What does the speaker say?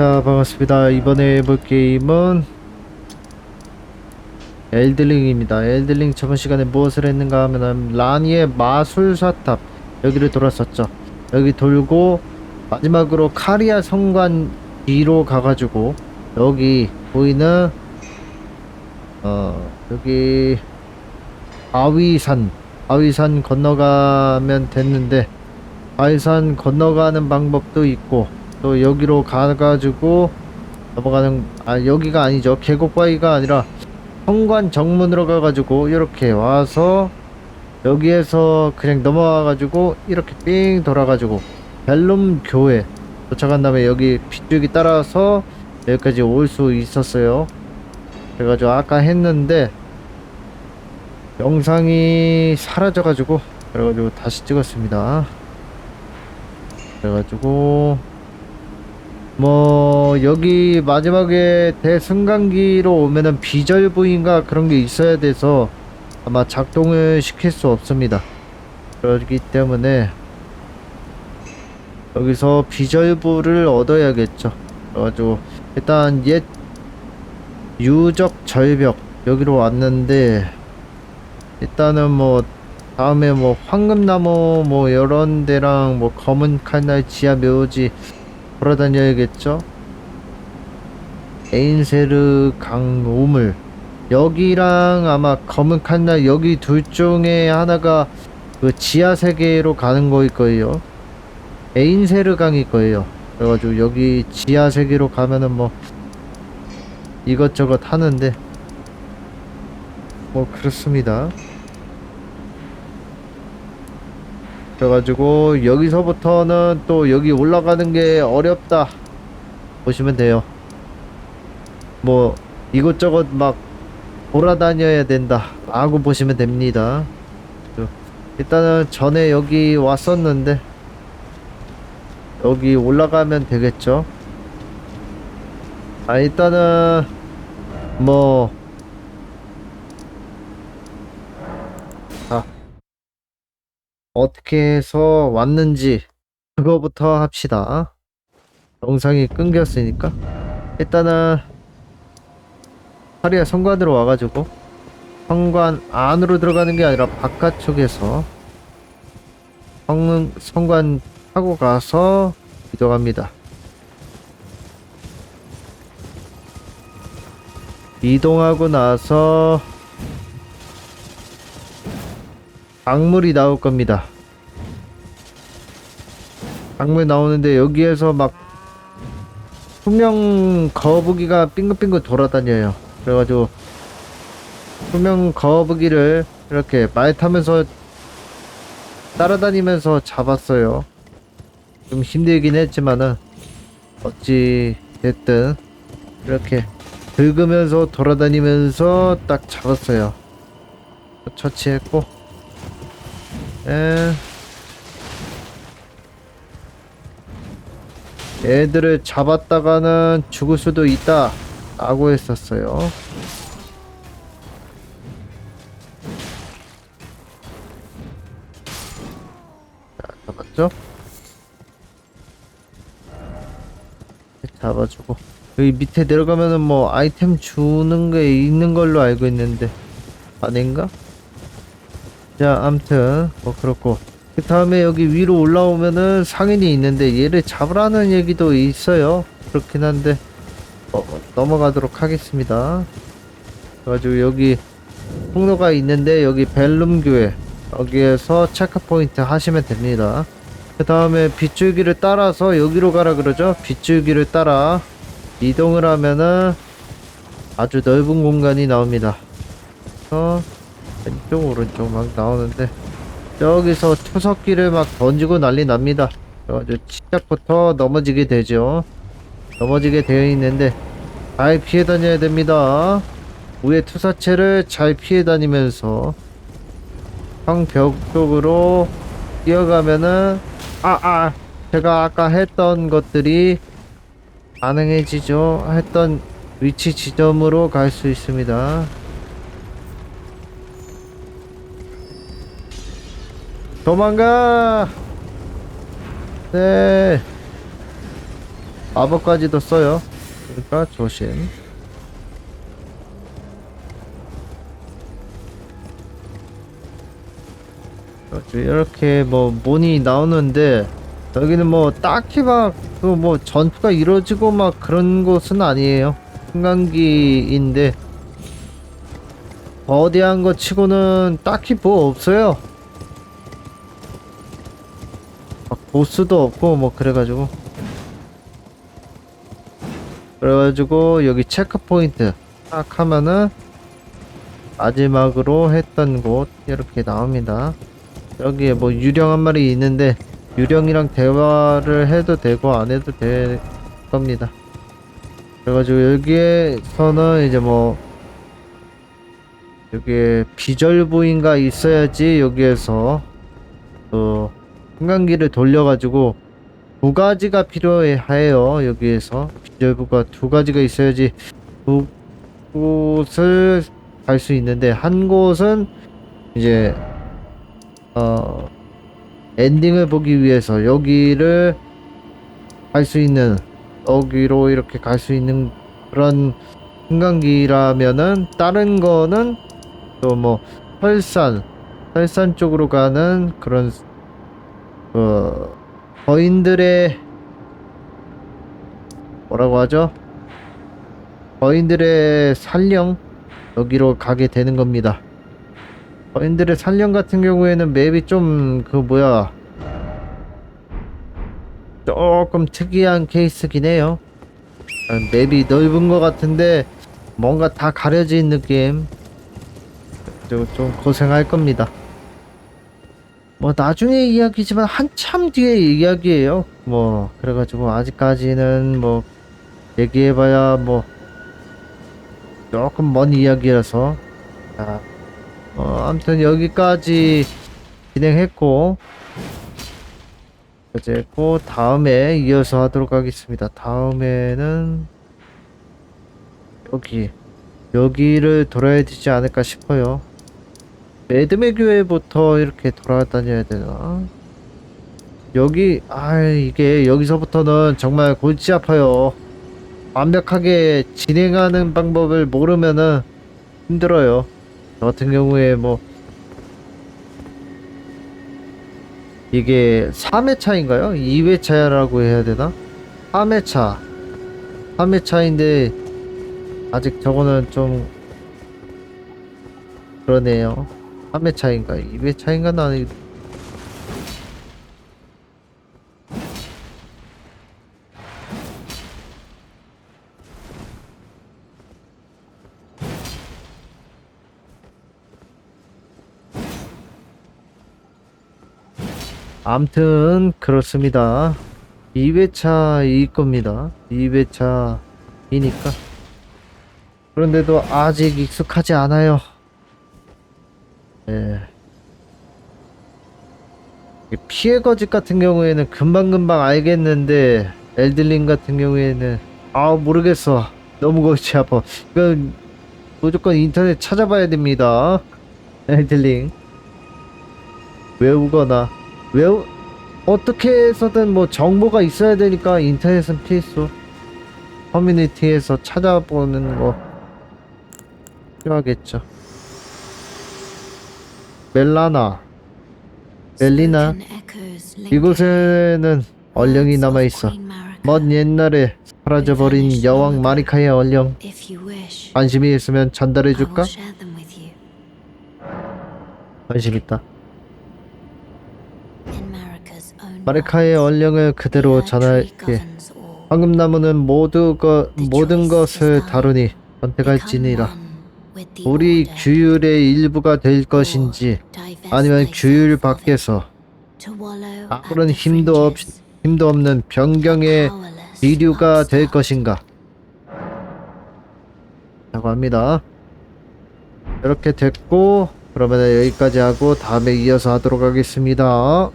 자 반갑습니다. 이번에 해볼 게임은 엘들링입니다. 엘들링 저번 시간에 무엇을 했는가 하면 라니의 마술사탑 여기를 돌았었죠. 여기 돌고 마지막으로 카리아 성관 뒤로 가가지고 여기 보이는 어 여기 아위산 아위산 건너가면 됐는데 아위산 건너가는 방법도 있고 또 여기로 가가지고 넘어가는 아 여기가 아니죠. 계곡바위가 아니라 성관 정문으로 가가지고 이렇게 와서 여기에서 그냥 넘어와가지고 이렇게 삥 돌아가지고 벨룸 교회 도착한 다음에 여기 빗줄기 따라서 여기까지 올 수 있었어요. 그래가지고 아까 했는데 영상이 사라져가지고 그래가지고 다시 찍었습니다. 그래가지고 뭐 여기 마지막에 대승강기로 오면은 비절부인가 그런 게 있어야 돼서 아마 작동을 시킬 수 없습니다. 그렇기 때문에 여기서 비절부를 얻어야겠죠. 그래가지고 일단 옛 유적 절벽 여기로 왔는데 일단은 뭐 다음에 뭐 황금나무 뭐 이런 데랑 뭐 검은 칼날 지하 묘지 돌아다녀야겠죠? 에인세르 강 우물. 여기랑 아마 검은 칼날 여기 둘 중에 하나가 그 지하 세계로 가는 거일 거예요. 에인세르 강일 거예요. 그래가지고 여기 지하 세계로 가면은 뭐 이것저것 하는데 뭐 그렇습니다 그래가지고 여기서부터는 또 여기 올라가는 게 어렵다 보시면 돼요. 뭐 이것저것 막 돌아다녀야 된다 라고 보시면 됩니다. 저, 일단은 전에 여기 왔었는데 여기 올라가면 되겠죠? 아 일단은 뭐 어떻게 해서 왔는지 그거부터 합시다. 영상이 끊겼으니까. 일단은 파리아 성관으로 와가지고 성관 안으로 들어가는 게 아니라 바깥쪽에서 성, 성관 타고 가서 이동합니다. 이동하고 나서 악물이 나올 겁니다. 악물 나오는데 여기에서 막 투명 거북이가 빙글빙글 돌아다녀요. 그래가지고 투명 거북이를 이렇게 말 타면서 따라다니면서 잡았어요. 좀 힘들긴 했지만은 어찌 됐든 이렇게 긁으면서 돌아다니면서 딱 잡았어요. 처치했고 에. 애들을 잡았다가는 죽을 수도 있다 라고 했었어요. 자 잡았죠? 잡아주고. 여기 밑에 내려가면은 뭐 아이템 주는 게 있는 걸로 알고 있는데. 아닌가? 자, 암튼 뭐 그렇고 그 다음에 여기 위로 올라오면은 상인이 있는데 얘를 잡으라는 얘기도 있어요. 그렇긴 한데 어, 넘어가도록 하겠습니다. 그래가지고 여기 통로가 있는데 여기 벨룸 교회 여기에서 체크 포인트 하시면 됩니다. 그 다음에 빗줄기를 따라서 여기로 가라 그러죠. 빗줄기를 따라 이동을 하면은 아주 넓은 공간이 나옵니다. 어. 왼쪽 오른쪽 막 나오는데 여기서 투석기를 막 던지고 난리 납니다. 그래가지고 시작부터 넘어지게 되죠. 넘어지게 되어 있는데 잘 피해 다녀야 됩니다. 위에 투사체를 잘 피해 다니면서 황벽 쪽으로 뛰어가면은 아아 아, 제가 아까 했던 것들이 가능해지죠. 했던 위치 지점으로 갈 수 있습니다 도망가! 네. 마법까지도 써요. 그러니까 조심. 그렇죠. 이렇게 뭐 문이 나오는데 여기는 뭐 딱히 막 그 뭐 전투가 이루어지고 막 그런 곳은 아니에요. 승강기인데 거대한 거 치고는 딱히 뭐 없어요. 막 보스도 없고 뭐 그래가지고 그래가지고 여기 체크 포인트 딱 하면은 마지막으로 했던 곳 이렇게 나옵니다. 여기에 뭐 유령 한 마리 있는데 유령이랑 대화를 해도 되고 안 해도 될 겁니다. 그래가지고 여기에서는 이제 뭐 여기에 비절부인가 있어야지 여기에서 그 승강기를 돌려가지고 두 가지가 필요해요 여기에서. 비절부가 두 가지가 있어야지 두 곳을 갈 수 있는데 한 곳은 이제 어 엔딩을 보기 위해서 여기를 갈 수 있는 여기로 이렇게 갈 수 있는 그런 승강기라면은 다른 거는 또 뭐 설산 설산 쪽으로 가는 그런 그 거인들의 뭐라고 하죠? 거인들의 살령 여기로 가게 되는 겁니다. 거인들의 살령 같은 경우에는 맵이 좀 그 뭐야 조금 특이한 케이스긴 해요. 아, 맵이 넓은 것 같은데 뭔가 다 가려진 느낌. 좀, 좀 고생할 겁니다. 뭐 나중에 이야기지만 한참 뒤에 이야기예요. 뭐 그래가지고 아직까지는 뭐 얘기해봐야 뭐 조금 먼 이야기라서 자, 어, 아무튼 여기까지 진행했고 어제고 다음에 이어서 하도록 하겠습니다. 다음에는 여기 여기를 돌아야 되지 않을까 싶어요. 매드메 교회부터 이렇게 돌아다녀야 되나? 여기 아 이게 여기서부터는 정말 골치 아파요. 완벽하게 진행하는 방법을 모르면은 힘들어요. 저 같은 경우에 뭐 이게 3회차인가요? 2회차라고 해야 되나? 3회차 3회차인데 아직 저거는 좀 그러네요 3회 차인가? 2회 차인가 나는 암튼 그렇습니다. 2회차일 겁니다. 2회차이니까. 그런데도 아직 익숙하지 않아요 예. 이 피해 거짓 같은 경우에는 금방금방 알겠는데 엘들링 같은 경우에는 아 모르겠어. 너무 골치 아파. 이건 무조건 인터넷 찾아봐야 됩니다. 엘들링 외우거나. 외우 어떻게 해서든 뭐 정보가 있어야 되니까 인터넷은 필수. 커뮤니티에서 찾아보는 거 필요하겠죠 멜라나 멜리나 이곳에는 얼령이 남아있어. 먼 옛날에 사라져버린 여왕 마리카의 얼령. 관심이 있으면 전달해줄까? 관심 있다. 마리카의 얼령을 그대로 전할게. 황금나무는 모두 거, 모든 것을 다루니 선택할지니라 우리 규율의 일부가 될 것인지 아니면 규율 밖에서 아무런 힘도 없 힘도 없는 변경의 비류가 될 것인가? 라고 합니다. 이렇게 됐고 그러면 여기까지 하고 다음에 이어서 하도록 하겠습니다